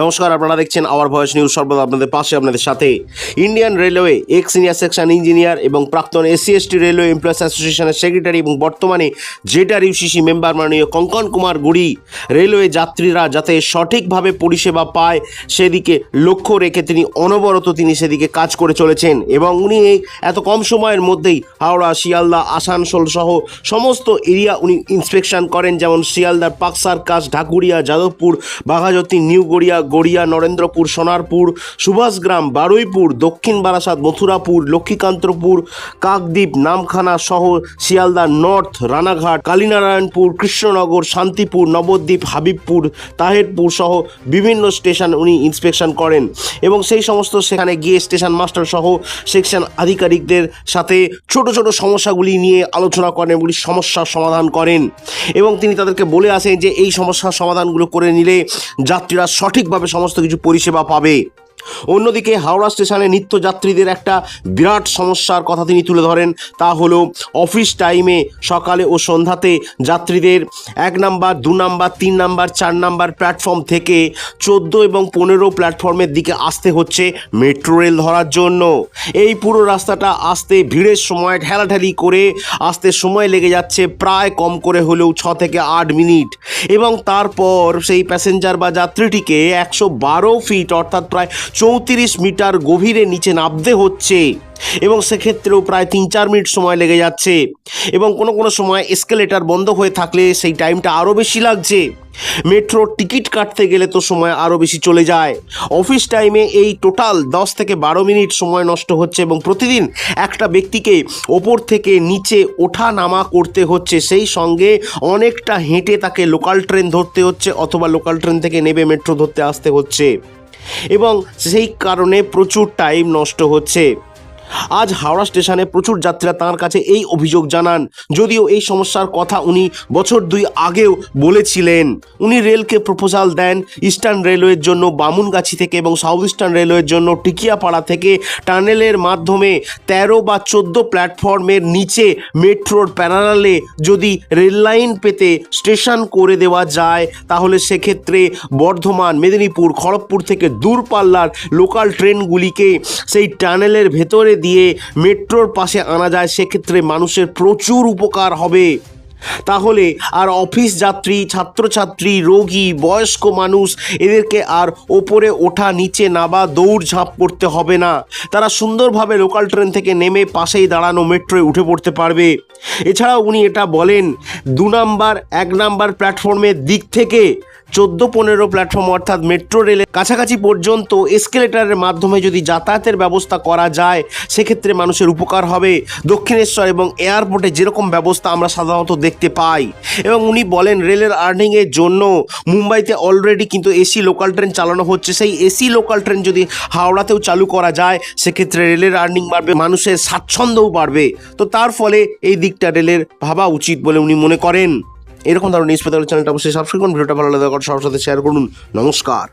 নমস্কার, আপনারা দেখছেন আওয়ার ভয়েস নিউজ সর্বদা আপনাদের পাশে, আপনাদের সাথে Indian railway ex senior section engineer এবং প্রাক্তন এসসি এসটি রেলওয়ে এমপ্লয়ার্স অ্যাসোসিয়েশনের সেক্রেটারি এবং বর্তমানে জেটার ইউসিসি মেম্বার মাননীয় কঙ্কন কুমার গুড়ি রেলওয়ে যাত্রীরা যাতে সঠিকভাবে পরিষেবা পায়, সেদিকে লক্ষ্য রেখে তিনি অনবরত তিনি সেদিকে কাজ করে চলেছেন এবং উনি এই এত কম সময়ের মধ্যেই হাওড়া, শিয়ালদা, আসানসোল সহ সমস্ত এরিয়া উনি ইন্সপেকশন করেন। যেমন শিয়ালদার park circus Dhakuria, Jadavpur, Baghajatin new Garia, Narendrapur, Sonarpur, Subhashgram, Baruipur, Dakshin Barasat, Mathurapur, Lakshmikantapur, Kakdwip, Namkhana সহ শিয়ালদা, নর্থ, রানাঘাট, কালীনারায়ণপুর, কৃষ্ণনগর, শান্তিপুর, নবদ্বীপ, হাবিবপুর, তাহেরপুর সহ বিভিন্ন স্টেশন উনি ইন্সপেকশন করেন। এবং সেই সমস্ত সেখানে গিয়ে স্টেশন মাস্টার সহ সেকশন আধিকারিকদের সাথে ছোট ছোট সমস্যাগুলি নিয়ে আলোচনা করেন এগুলি সমস্যার সমাধান করেন। এবং তিনি তাদেরকে বলে আসেন যে এই সমস্যার সমাধানগুলো করে নিলে যাত্রীরা সঠিকভাবে সমস্ত কিছু পরিষেবা পাবে। অন্যদিকে হাওড়া স্টেশনে নিত্যযাত্রীদের একটা বিরাট সমস্যার কথা তিনি তুলে ধরেন, তা হলো অফিস টাইমে সকালে ও সন্ধ্যাতে যাত্রীদের এক নাম্বার, দু নাম্বার, তিন নাম্বার, চার নাম্বার প্ল্যাটফর্ম থেকে চোদ্দ এবং পনেরো প্ল্যাটফর্মের দিকে আসতে হচ্ছে মেট্রো রেল ধরার জন্য। এই পুরো রাস্তাটা আসতে ভিড়ের সময় ঠেলাঠেলি করে আসতে সময় লেগে যাচ্ছে প্রায় কম করে হলেও ছ থেকে আট মিনিট। এবং তারপর সেই প্যাসেঞ্জার বা যাত্রীটিকে একশো বারো ফিট অর্থাৎ প্রায় চৌত্রিশ মিটার গভীরে নিচে নামতে হচ্ছে এবং সেক্ষেত্রেও প্রায় তিন চার মিনিট সময় লেগে যাচ্ছে এবং কোনো কোনো সময় এসকেলেটার বন্ধ হয়ে থাকলে সেই টাইমটা আরও বেশি লাগছে। মেট্রোর টিকিট কাটতে গেলে তো সময় আরও বেশি চলে যায়। অফিস টাইমে এই টোটাল দশ থেকে বারো মিনিট সময় নষ্ট হচ্ছে এবং প্রতিদিন একটা ব্যক্তিকে ওপর থেকে নিচে ওঠা নামা করতে হচ্ছে। সেই সঙ্গে অনেকটা হেঁটে তাকে লোকাল ট্রেন ধরতে হচ্ছে অথবা লোকাল ট্রেন থেকে নেবে মেট্রো ধরতে আসতে হচ্ছে। এবং সেই কারণে প্রচুর টাইম নষ্ট হচ্ছে। আজ হাওড়া স্টেশনে প্রচুর যাত্রীরা তাঁর কাছে এই অভিযোগ জানান। যদিও এই সমস্যার কথা উনি বছর দুই আগেও বলেছিলেন। উনি রেলকে প্রপোজাল দেন ইস্টার্ন রেলওয়ের জন্য বামুনগাছি থেকে এবং সাউথ ইস্টার্ন রেলওয়ের জন্য টিকিয়াপাড়া থেকে টানেলের মাধ্যমে তেরো বা চোদ্দ প্ল্যাটফর্মের নিচে মেট্রোর প্যারালালে যদি রেল লাইন পেতে স্টেশন করে দেওয়া যায়, তাহলে সেক্ষেত্রে বর্ধমান, মেদিনীপুর, খড়গপুর থেকে দূরপাল্লার লোকাল ট্রেনগুলিকে সেই টানেলের ভেতরে দিয়ে মেট্রোর পাশে আনা যায়, সেক্ষেত্রে মানুষের প্রচুর উপকার হবে। তাহলে আর অফিস যাত্রী, ছাত্রছাত্রী, রোগী, বয়স্ক মানুষ, এদেরকে আর ওপরে ওঠা, নিচে নাবা দৌড় ঝাঁপ করতে হবে না। তারা সুন্দরভাবে লোকাল ট্রেন থেকে নেমে পাশেই দাঁড়ানো মেট্রোয় উঠে পড়তে পারবে। এছাড়াও উনি এটা বলেন, দু নাম্বার, এক নাম্বার প্ল্যাটফর্মের দিক থেকে চোদ্দ পনেরো প্ল্যাটফর্ম অর্থাৎ মেট্রো রেলের কাছাকাছি পর্যন্ত এসকেলেটারের মাধ্যমে যদি যাতায়াতের ব্যবস্থা করা যায়, সেক্ষেত্রে মানুষের উপকার হবে। দক্ষিণেশ্বর এবং এয়ারপোর্টে যেরকম ব্যবস্থা আমরা সাধারণত দেখতে পাই। এবং উনি বলেন, রেলের আর্নিংয়ের জন্য মুম্বাইতে অলরেডি কিন্তু এসি লোকাল ট্রেন চালানো হচ্ছে। সেই এসি লোকাল ট্রেন যদি হাওড়াতেও চালু করা যায়, সেক্ষেত্রে রেলের আর্নিং বাড়বে, মানুষের স্বাচ্ছন্দ্যও বাড়বে। তো তার ফলে এই দিকটা রেলের ভাবা উচিত বলে উনি মনে করেন। এরকম ধরনের নিউজ পেতে চ্যানেলটা অবশ্যই সাবস্ক্রাইব করুন, ভিডিওটা ভালো লাগে সবার সাথে শেয়ার করুন। নমস্কার।